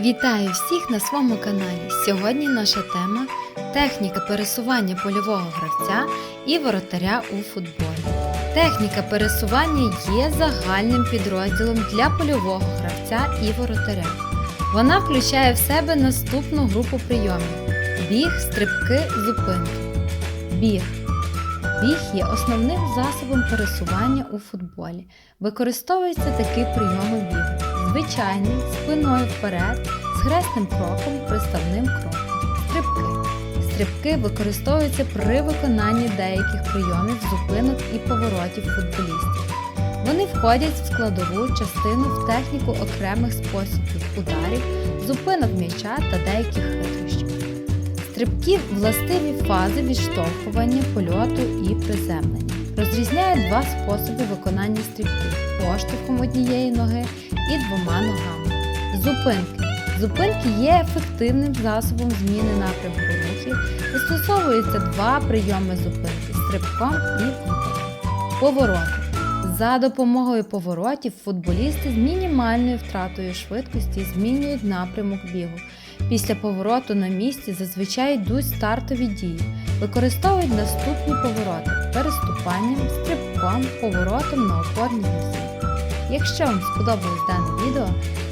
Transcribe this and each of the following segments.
Вітаю всіх на своєму каналі. Сьогодні наша тема техніка пересування польового гравця і воротаря у футболі. Техніка пересування є загальним підрозділом для польового гравця і воротаря. Вона включає в себе наступну групу прийомів: біг, стрибки, зупинки. Біг. Біг є основним засобом пересування у футболі. Використовуються такі прийоми бігу. Звичайний, спиною вперед, з хресним кроком, приставним кроком. Стрибки. Стрибки використовуються при виконанні деяких прийомів, зупинок і поворотів футболістів. Вони входять в складову частину в техніку окремих способів ударів, зупинок м'яча та деяких хитрощів. Стрибки властиві фази відштовхування, польоту і приземлення. Розрізняють два способи виконання стрибків поштовхом однієї ноги і двома ногами. Зупинки. Зупинки є ефективним засобом зміни напрямку рухів. Застосовуються два прийоми зупинки стрибком і ударом. Повороти. За допомогою поворотів футболісти з мінімальною втратою швидкості змінюють напрямок бігу. Після повороту на місці зазвичай йдуть стартові дії. Використовують наступні повороти переступанням, стрибком, поворотом на опорні носі. Якщо вам сподобалось дане відео,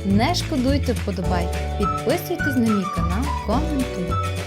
не шкодуйте вподобайки, підписуйтесь на мій канал, коментуйте.